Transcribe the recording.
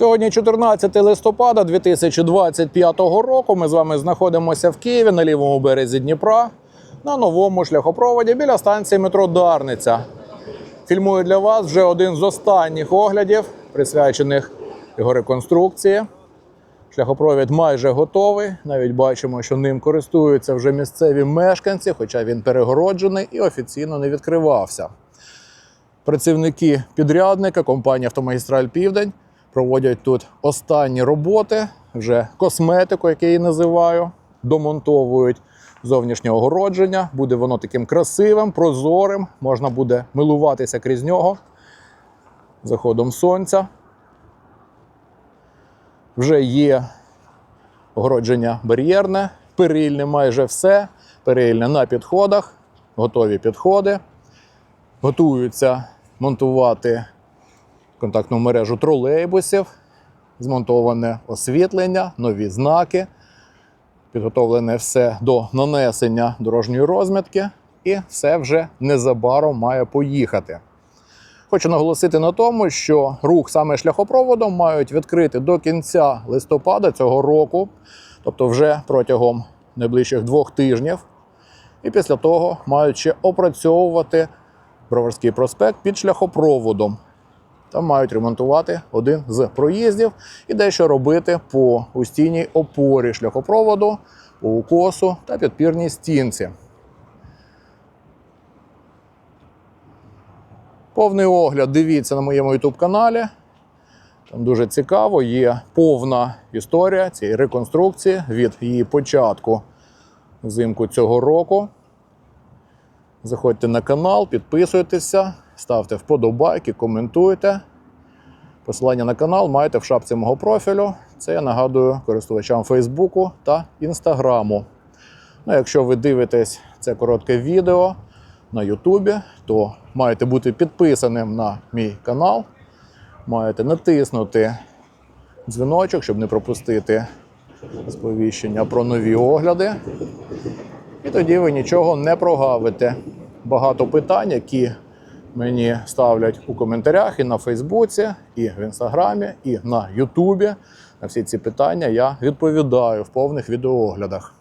Сьогодні 14 листопада 2025 року. Ми з вами знаходимося в Києві на лівому березі Дніпра на новому шляхопроводі біля станції метро Дарниця. Фільмую для вас вже один з останніх оглядів, присвячених його реконструкції. Шляхопровід майже готовий. Навіть бачимо, що ним користуються вже місцеві мешканці, хоча він перегороджений і офіційно не відкривався. Працівники підрядника компанії Автомагістраль Південь проводять тут останні роботи, вже косметику, як я її називаю, домонтовують зовнішнє огородження. Буде воно таким красивим, прозорим, можна буде милуватися крізь нього заходом сонця. Вже є огородження бар'єрне, перильне майже все. Перильне на підходах, готові підходи. Готуються монтувати контактну мережу тролейбусів, змонтоване освітлення, нові знаки. Підготовлене все до нанесення дорожньої розмітки, і все вже незабаром має поїхати. Хочу наголосити на тому, що рух саме шляхопроводом мають відкрити до кінця листопада цього року, тобто вже протягом найближчих двох тижнів. І після того мають ще опрацьовувати Броварський проспект під шляхопроводом. Там мають ремонтувати один з проїздів і дещо робити по устійній опорі шляхопроводу, укосу та підпірній стінці. Повний огляд дивіться на моєму YouTube каналі. Там дуже цікаво, є повна історія цієї реконструкції від її початку взимку цього року. Заходьте на канал, підписуйтеся, ставте вподобайки, коментуйте. Посилання на канал маєте в шапці мого профілю. Це я нагадую користувачам Фейсбуку та Інстаграму. Ну, якщо ви дивитесь це коротке відео на Ютубі, то маєте бути підписаним на мій канал. Маєте натиснути дзвіночок, щоб не пропустити сповіщення про нові огляди. І тоді ви нічого не прогавите. Багато питань, які мені ставлять у коментарях і на Фейсбуці, і в Інстаграмі, і на Ютубі. На всі ці питання я відповідаю в повних відеооглядах.